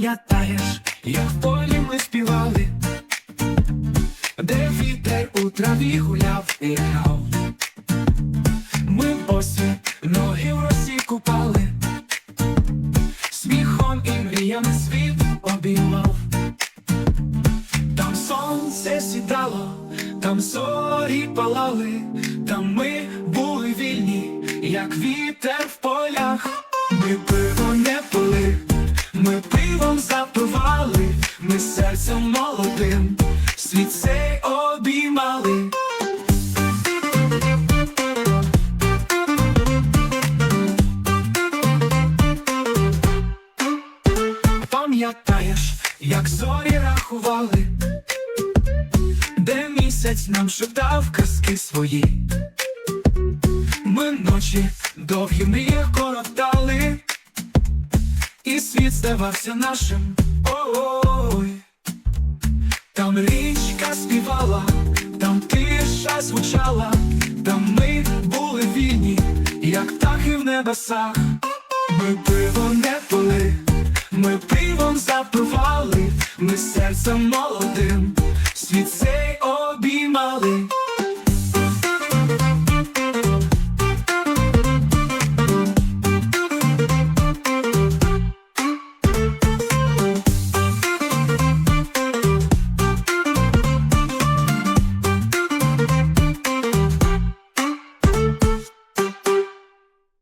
Пам'ятаєш, як в полі ми співали, де вітер у траві гуляв і грав. Ми босі ноги в росі купали, сміхом і мріями світ обіймав. Там сонце сідало, там зорі палали, там ми були вільні, як вітер в полях. Ми пиво не пили, ми запивали, ми молодим, світ цей обіймали. Пам'ятаєш, як зорі рахували, де місяць нам шептав казки свої. Ми ночі довгі мрії коротали, і світ здавався нашим. Ой, там річка співала, там тиша звучала, там ми були вільні, як птахи в небесах. Ми пиво не пили, ми пивом запивали, ми серцем молодим,